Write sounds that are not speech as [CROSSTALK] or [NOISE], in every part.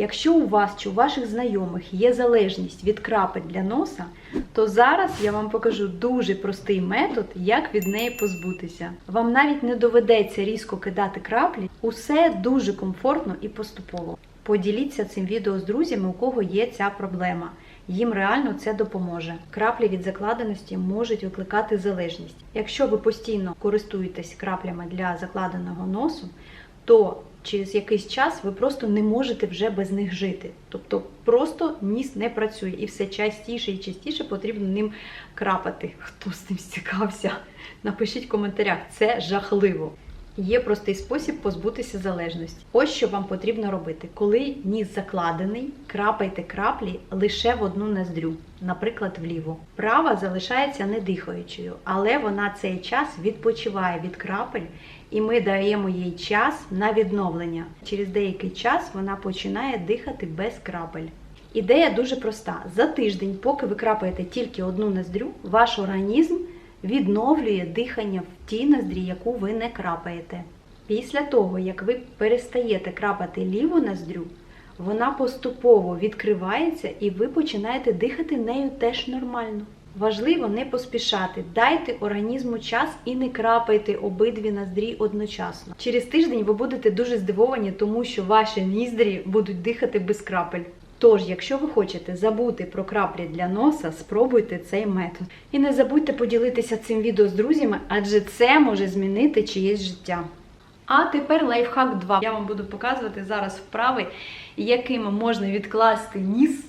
Якщо у вас чи у ваших знайомих є залежність від крапель для носа, то зараз я вам покажу дуже простий метод, як від неї позбутися. Вам навіть не доведеться різко кидати краплі, усе дуже комфортно і поступово. Поділіться цим відео з друзями, у кого є ця проблема. Їм реально це допоможе. Краплі від закладеності можуть викликати залежність. Якщо ви постійно користуєтесь краплями для закладеного носу, то через якийсь час ви просто не можете вже без них жити. Тобто просто ніс не працює і все частіше і частіше потрібно ним крапати. Хто з цим стікався? Напишіть в коментарях, це жахливо. Є простий спосіб позбутися залежності. Ось що вам потрібно робити. Коли ніс закладений, крапайте краплі лише в одну ноздрю, наприклад, вліво. Права залишається не дихаючою, але вона цей час відпочиває від крапель, і ми даємо їй час на відновлення. Через деякий час вона починає дихати без крапель. Ідея дуже проста: за тиждень, поки ви крапаєте тільки одну ноздрю, ваш організм відновлює дихання в тій ноздрі, яку ви не крапаєте. Після того, як ви перестаєте крапати ліву ноздрю, вона поступово відкривається і ви починаєте дихати нею теж нормально. Важливо не поспішати, дайте організму час і не крапайте обидві ноздрі одночасно. Через тиждень ви будете дуже здивовані, тому що ваші ніздрі будуть дихати без крапель. Тож, якщо ви хочете забути про краплі для носа, спробуйте цей метод. І не забудьте поділитися цим відео з друзями, адже це може змінити чиєсь життя. А тепер лайфхак 2. Я вам буду показувати зараз вправи, якими можна відкласти ніс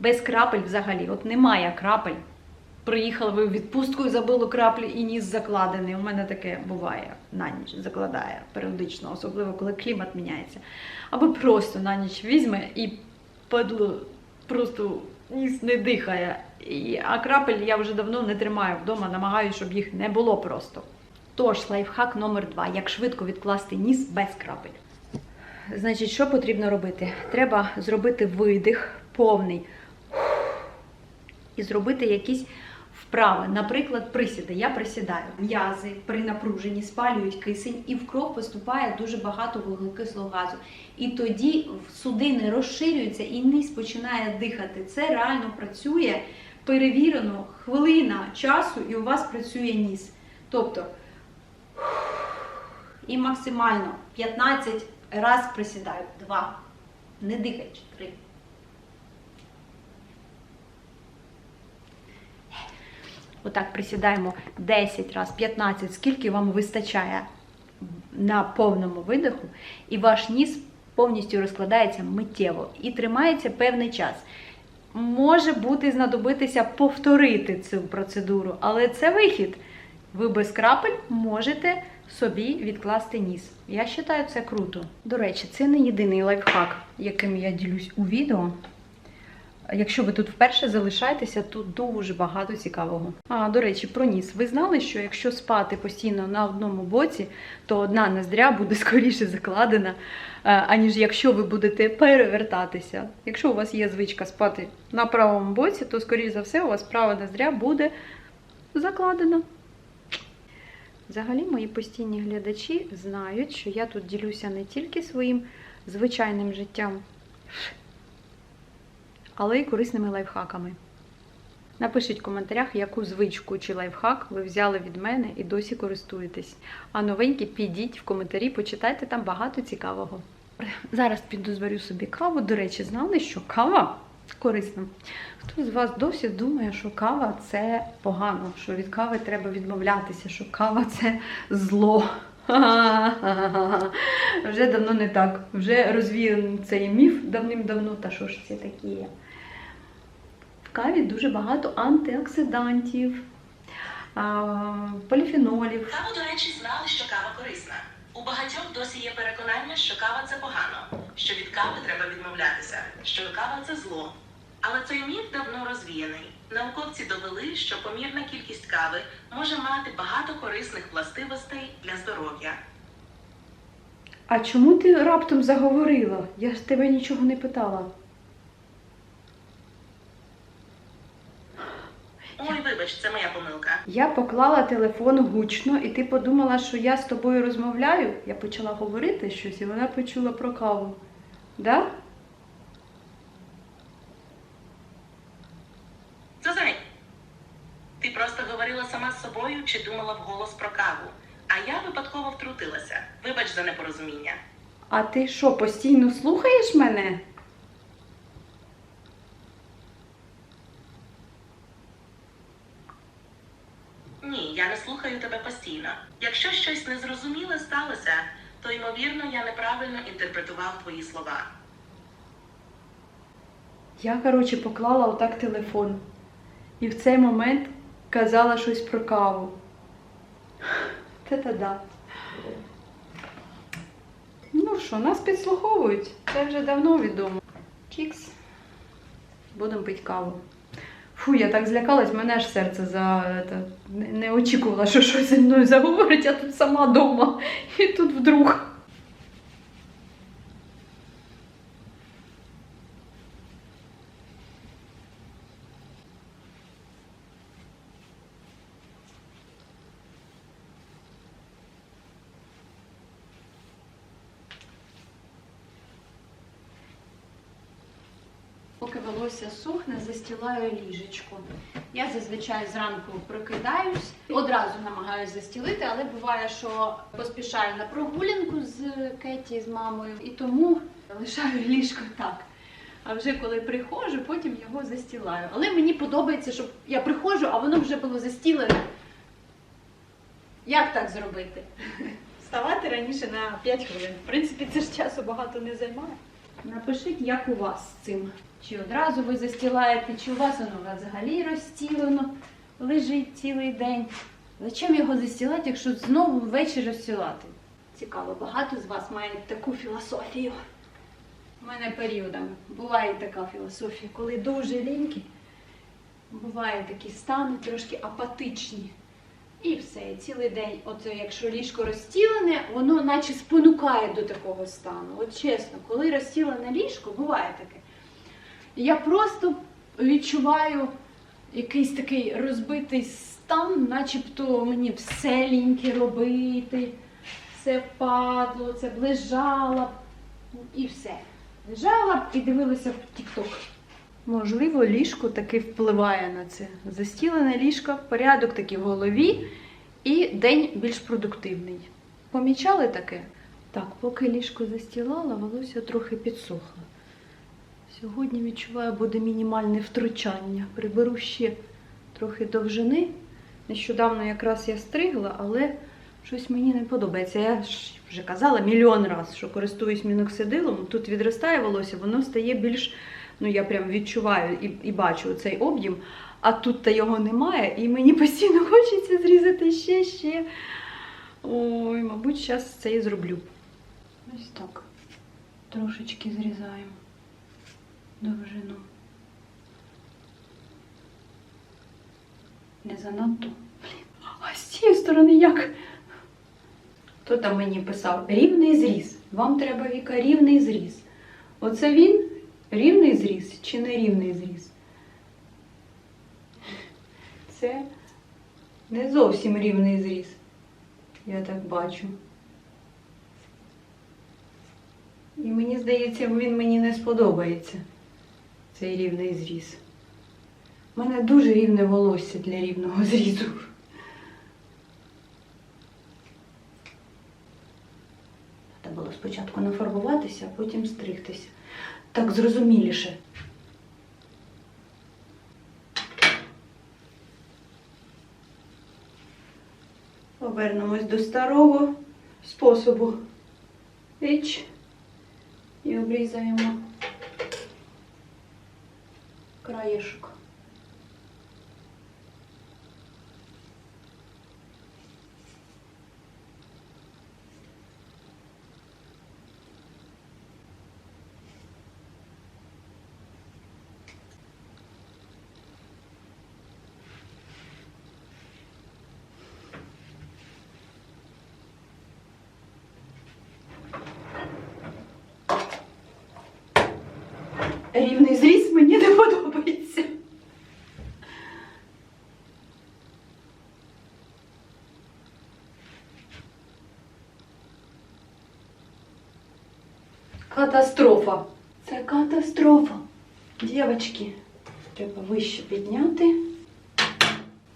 без крапель взагалі. От немає крапель. Приїхали ви в відпустку і забули краплі і ніс закладений. У мене таке буває на ніч закладає періодично, особливо коли клімат міняється. Або просто на ніч візьме і падло просто ніс не дихає. І, а крапель я вже давно не тримаю вдома, намагаюся, щоб їх не було просто. Тож, лайфхак номер два: як швидко відкласти ніс без крапель. Значить, що потрібно робити? Треба зробити видих повний і зробити якісь вправи. Наприклад, присіди. Я присідаю. М'язи при напруженні спалюють кисень, і в кров поступає дуже багато вуглекислого газу. І тоді судини розширюються і низ починає дихати. Це реально працює перевірено хвилина часу, і у вас працює ніс. Тобто і максимально 15 раз присідаю. Два. Не дихаючи. Три. Отак присідаємо 10 раз, 15, скільки вам вистачає на повному видиху, і ваш ніс повністю розкладається миттєво і тримається певний час. Може бути знадобитися повторити цю процедуру, але це вихід. Ви без крапель можете собі відкласти ніс. Я вважаю це круто. До речі, це не єдиний лайфхак, яким я ділюсь у відео. Якщо ви тут вперше залишаєтеся, тут дуже багато цікавого. А до речі, про ніс. Ви знали, що якщо спати постійно на одному боці, то одна ноздря буде [LAUGHS] скоріше закладена, е, аніж якщо ви будете перевертатися. Якщо у вас є звичка спати на правому боці, то скоріш за все у вас права ноздря буде закладена. Взагалі, мої постійні глядачі знають, що я тут ділюся не тільки своїм звичайним життям але й корисними лайфхаками. Напишіть в коментарях, яку звичку чи лайфхак ви взяли від мене і досі користуєтесь. А новенькі підіть в коментарі, почитайте там багато цікавого. Зараз піду зварю собі каву. До речі, знали, що кава корисна. Хто з вас досі думає, що кава це погано, що від кави треба відмовлятися, що кава це зло. [LAUGHS] Вже давно не так. Вже розвіяний цей міф давним-давно, та що ж це таке. В каві дуже багато антиоксидантів, поліфенолів. Каву, до речі, знали, що кава корисна. У багатьох досі є переконання, що кава це погано, що від кави треба відмовлятися, що кава це зло. Але цей міф давно розвіяний. Науковці довели, що помірна кількість кави може мати багато корисних властивостей для здоров'я. А чому ти раптом заговорила? Я ж тебе нічого не питала. Ой, вибач, це моя помилка. Я поклала телефон гучно, і ти подумала, що я з тобою розмовляю. Я почала говорити щось, і вона почула про каву. Да? Чи думала вголос про каву, а я випадково втрутилася. Вибач за непорозуміння. А ти що, постійно слухаєш мене? Ні, я не слухаю тебе постійно. Якщо щось незрозуміле сталося, то ймовірно я неправильно інтерпретував твої слова. Я, коротше, поклала отак телефон. І в цей момент казала щось про каву. Це да. Ну що, нас підслуховують. Це вже давно відомо. Чікс. Будемо пити каву. Фу, я так злякалась, мене аж серце за это, не, не очікувала, що щось зі мною заговорить, я тут сама вдома. І тут вдруг. Поки волосся сухне, застілаю ліжечко. Я зазвичай зранку прокидаюсь, одразу намагаюся застілити, але буває, що поспішаю на прогулянку з Кеті, з мамою, і тому лишаю ліжко так. А вже коли приходжу, потім його застілаю. Але мені подобається, щоб я приходжу, а воно вже було застілене. Як так зробити? Вставати раніше на 5 хвилин. В принципі, це ж часу багато не займає. Напишіть, як у вас з цим. Чи одразу ви застілаєте, чи у вас воно взагалі розстілено, лежить цілий день. Зачем його застілати, якщо знову ввечері розстілати? Цікаво, багато з вас мають таку філософію. У мене періодами буває така філософія, коли дуже лінькі, бувають такі стани трошки апатичні. І все, цілий день, от якщо ліжко розстілене, воно наче спонукає до такого стану. От чесно, коли розстілене ліжко, буває таке. Я просто відчуваю якийсь такий розбитий стан, начебто мені все ліньки робити, все впадло, це б лежала і все. Лежала б і дивилася б тік-ток. Можливо, ліжко таки впливає на це. Застілене ліжко, порядок такий в голові, і день більш продуктивний. Помічали таке? Так, поки ліжко застілала, волосся трохи підсохло. Сьогодні відчуваю, буде мінімальне втручання. Приберу ще трохи довжини. Нещодавно якраз я стригла, але щось мені не подобається. Я ж вже казала мільйон разів, що користуюсь міноксидилом. Тут відростає волосся, воно стає більш, ну я прям відчуваю і, і бачу цей об'єм, а тут та його немає, і мені постійно [LAUGHS] хочеться зрізати ще, ще. Ой, мабуть, зараз це і зроблю. Ось так. Трошечки зрізаємо довжину. Не занадто. А з цієї сторони як? Хто там мені писав? Рівний зріз. Вам треба Віка рівний зріз. Оце він рівний зріз чи не рівний зріз? Це не зовсім рівний зріз. Я так бачу. І мені здається, він мені не сподобається. Цей рівний зріз. У мене дуже рівне волосся для рівного зрізу. Треба було спочатку нафарбуватися, а потім стригтися. Так зрозуміліше. Повернемось до старого способу. Річ і обрізаємо краєшок. Рівний зріз мені не подобається. Катастрофа. Це катастрофа. Дівчатки, треба вище підняти.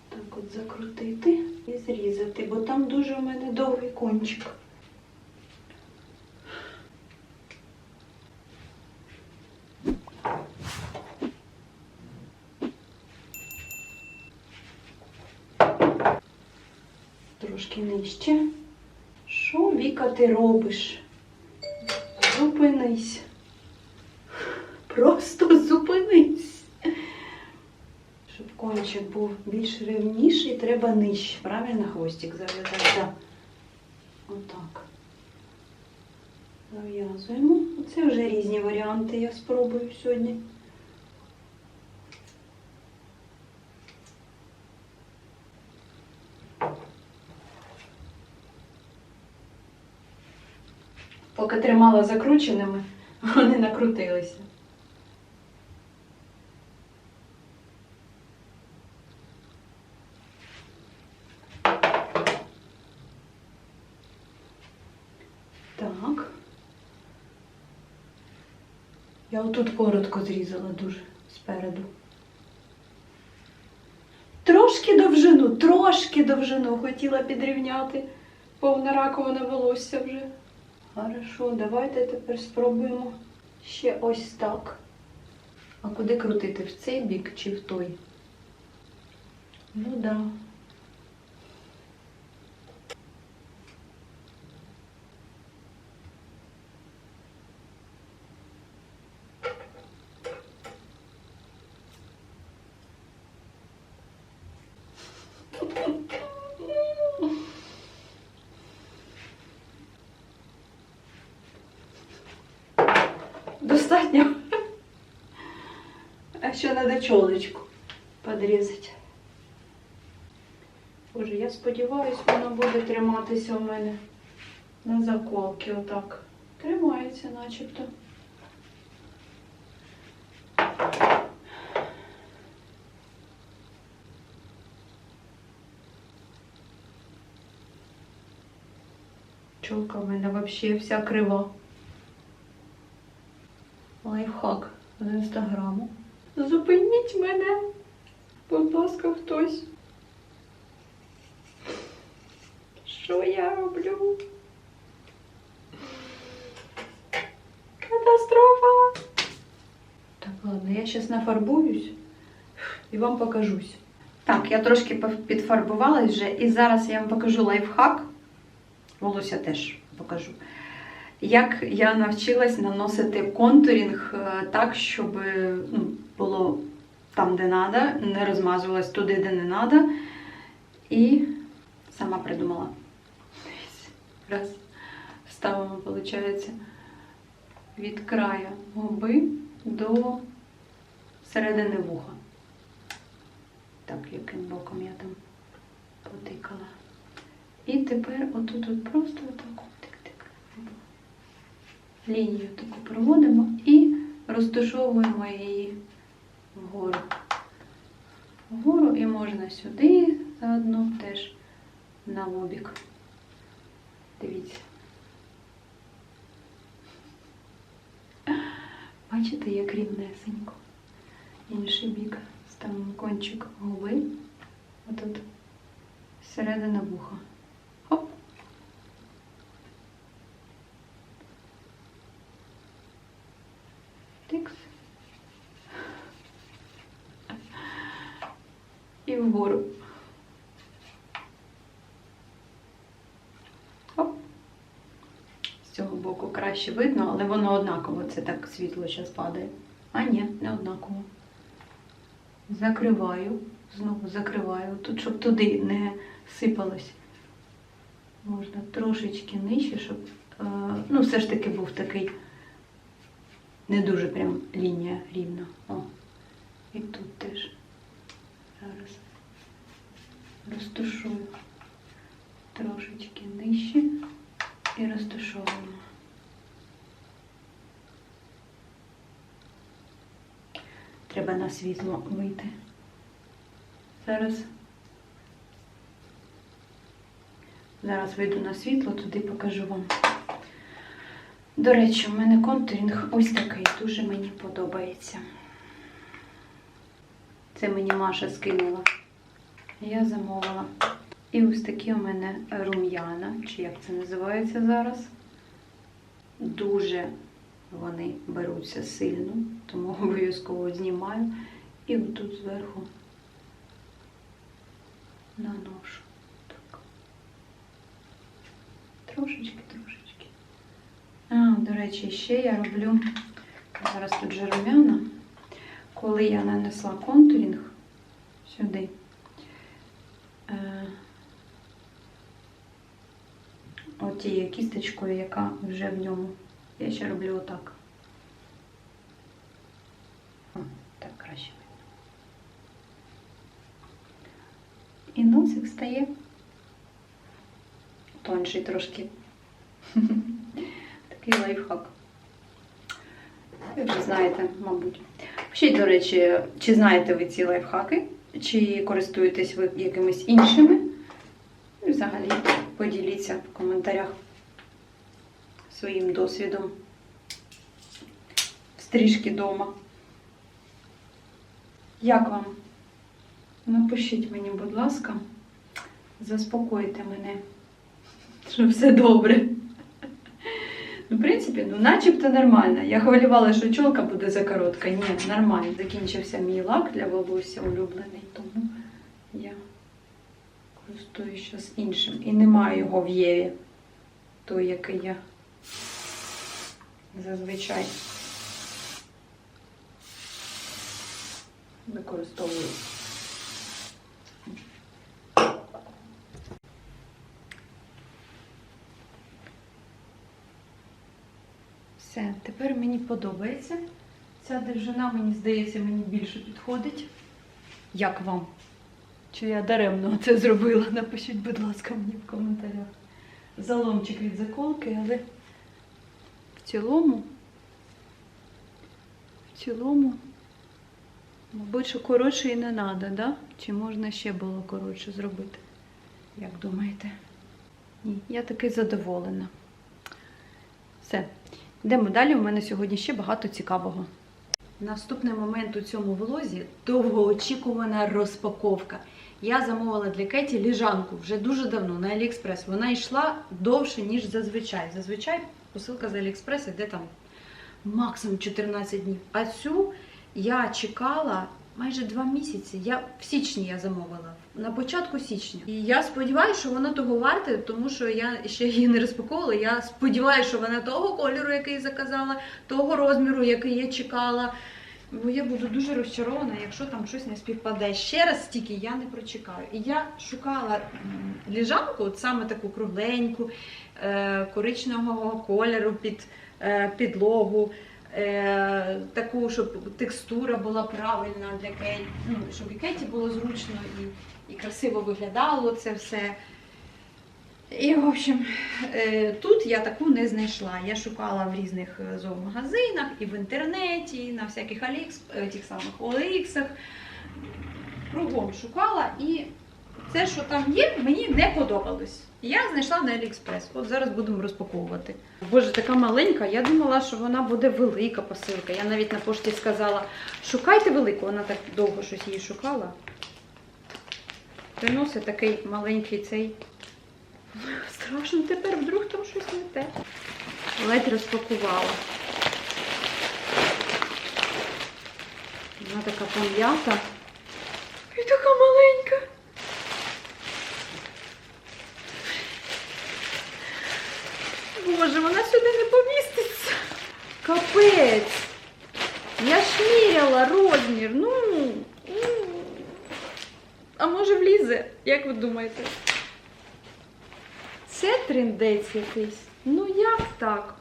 Так, от закрутити і зрізати, бо там дуже у мене довгий кончик. Трошки нижче. Що, Віка, ти робиш? Зупинись. Просто зупинись. Щоб кончик був більш рівніший, треба нижче. Правильно хвостик зав'язати? Так. Отак. Зав'язуємо. Оце вже різні варіанти я спробую сьогодні. Поки тримала закрученими, вони накрутилися. Так. Я отут коротко зрізала дуже спереду. Трошки довжину, трошки довжину хотіла підрівняти. Повна раковина волосся вже. Хорошо, давайте тепер спробуємо ще ось так. А куди крутити? В цей бік чи в той? Ну так. Да. А ще треба чолочку подрізати. Боже, я сподіваюся, воно буде триматися у мене на заколки отак. Тримається начебто. Чолка в мене взагалі вся крива. Лайфхак з інстаграму. Зупиніть мене, будь ласка, хтось. Що я роблю? Катастрофа! Так, ладно, я зараз нафарбуюсь і вам покажусь. Так, я трошки підфарбувалась вже, і зараз я вам покажу лайфхак. Волосся теж покажу. Як я навчилась наносити контурінг е, так, щоб ну, було там, де треба, не розмазувалась туди, де не треба. І сама придумала. Раз. Ставимо, виходить, від краю губи до середини вуха. Так, яким боком я там потикала. І тепер отут от просто отак. Лінію таку проводимо і розташовуємо її вгору. Вгору і можна сюди заодно теж на лобік. Дивіться. Бачите, як рівнесенько. Інший бік. Ставимо кончик губи. Отут середина вуха. Хоп. Тикс. І вгору. Хоп. З цього боку краще видно, але воно однаково. Це так світло зараз падає. А ні, не однаково. Закриваю. Знову закриваю. Тут, щоб туди не сипалось. Можна трошечки нижче, щоб е, ну, все ж таки був такий не дуже прям лінія рівна. О. І тут теж. Зараз розташую трошечки нижче і розташовуємо. Треба на світло вийти. Зараз. Зараз вийду на світло, туди покажу вам. До речі, у мене контурінг ось такий, дуже мені подобається. Це мені Маша скинула я замовила. І ось такі у мене рум'яна, чи як це називається зараз. Дуже вони беруться сильно, тому обов'язково знімаю. І отут зверху наношу. Так. Трошечки, трошечки. А, до речі, ще я роблю зараз тут же рум'яна. Коли я нанесла контурінг сюди, е, отією кісточкою, яка вже в ньому. Я ще роблю отак. Так краще. І носик стає тонший трошки. [LAUGHS] Такий лайфхак. Ви вже знаєте, мабуть. Пишіть, до речі, чи знаєте ви ці лайфхаки, чи користуєтесь ви якимись іншими. Взагалі поділіться в коментарях своїм досвідом. Стрижки вдома. Як вам? Напишіть мені, будь ласка, заспокойте мене, що все добре. Ну, в принципі, ну, начебто нормально. Я хвилювала, що чолка буде закоротка. Ні, нормально. Закінчився мій лак для волосся улюблений, тому я користуюся іншим. І немає його в Єві, той, який я зазвичай використовую. Все, тепер мені подобається. Ця довжина, мені здається, мені більше підходить. Як вам? Чи я даремно це зробила? Напишіть, будь ласка, мені в коментарях. Заломчик від заколки, але в цілому, в цілому, мабуть, що коротше і не треба, да? Чи можна ще було коротше зробити? Як думаєте? Ні, я таки задоволена. Все. Йдемо далі. У мене сьогодні ще багато цікавого. Наступний момент у цьому влозі довгоочікувана розпаковка. Я замовила для Кеті ліжанку вже дуже давно на Аліекспрес. Вона йшла довше, ніж зазвичай. Зазвичай посилка з Аліекспрес йде там максимум 14 днів. А цю я чекала майже два місяці. Я в січні я замовила, на початку січня. І я сподіваюся, що вона того варта, тому що я ще її не розпаковувала. Я сподіваюся, що вона того кольору, який заказала, того розміру, який я чекала. Бо я буду дуже розчарована, якщо там щось не співпаде. Ще раз стільки я не прочекаю. І я шукала ліжанку, от саме таку кругленьку, коричневого кольору під е, підлогу, е, таку, щоб текстура була правильна для Кейті, ну, щоб і Кейті було зручно і, і красиво виглядало це все. І, в общем, е, тут я таку не знайшла. Я шукала в різних е, зоомагазинах і в інтернеті, і на всяких Алікс, е, тих самих Оліксах. Кругом шукала і це, що там є, мені не подобалось. Я знайшла на Аліекспрес. От зараз будемо розпаковувати. Боже, така маленька. Я думала, що вона буде велика посилка. Я навіть на пошті сказала, шукайте велику. Вона так довго щось її шукала. Приносить такий маленький цей [LAUGHS] Страшно тепер вдруг там щось не те. Ледь розпакувала. Вона така пом'ята. І така маленька. Боже, вона сюди не поміститься. Капець. Я ж міряла розмір. Ну. А може влізе? Як ви думаєте? Це трендець якийсь. Ну як так?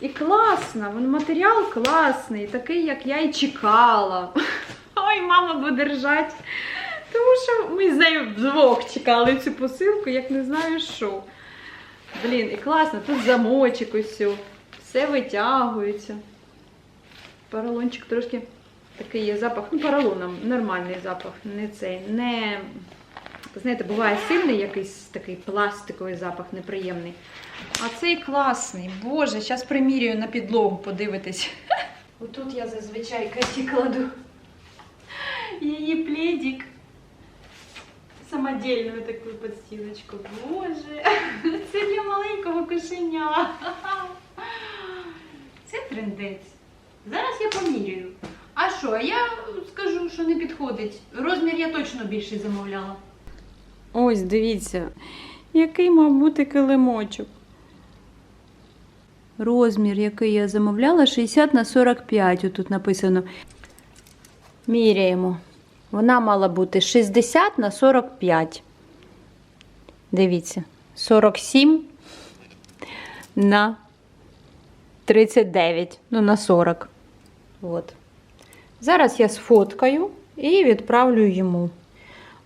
І класно, він матеріал класний, такий, як я і чекала. Ой, мама буде ржать. Тому що ми з нею вдвох чекали цю посилку, як не знаю що. Блін, і класно, тут замочок ось все. Витягується. Поролончик трошки такий є запах. Ну, поролоном нормальний запах, не цей, не Знаєте, буває сильний якийсь такий пластиковий запах неприємний. А цей класний. Боже, зараз примірюю на підлогу, подивитись. [LAUGHS] Отут я зазвичай Каті кладу її пледик. Самодільну таку подстілочку. Боже, [LAUGHS] це для маленького кошеня. [LAUGHS] Це трендець. Зараз я поміряю. А що, я скажу, що не підходить. Розмір я точно більший замовляла. Ось, дивіться, який мав бути килимочок. Розмір, який я замовляла, 60 на 45. Отут написано. Міряємо. Вона мала бути 60 на 45. Дивіться, 47 на 39, ну на 40. От. Зараз я сфоткаю і відправлю йому.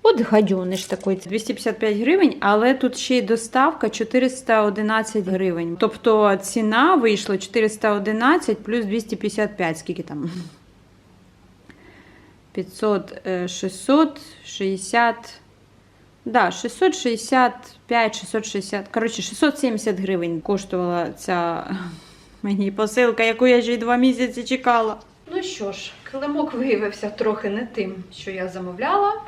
От гадюниш такий. 255 гривень, але тут ще й доставка 411 гривень. Тобто ціна вийшла 411 плюс 255, скільки там? 500, е, 660, да, 665, 660, коротше, 670 гривень коштувала ця [LAUGHS] мені посилка, яку я й два місяці чекала. Ну що ж, килимок виявився трохи не тим, що я замовляла,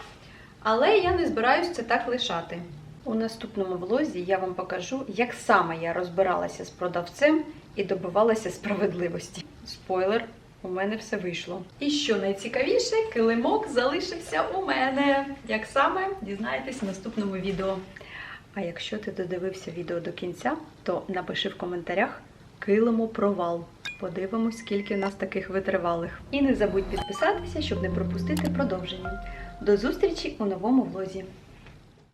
але я не збираюся це так лишати. У наступному влозі я вам покажу, як саме я розбиралася з продавцем і добивалася справедливості. Спойлер, у мене все вийшло. І що найцікавіше, килимок залишився у мене. Як саме дізнаєтесь в наступному відео. А якщо ти додивився відео до кінця, то напиши в коментарях килимо провал. Подивимось, скільки в нас таких витривалих. І не забудь підписатися, щоб не пропустити продовження. До зустрічі у новому влозі.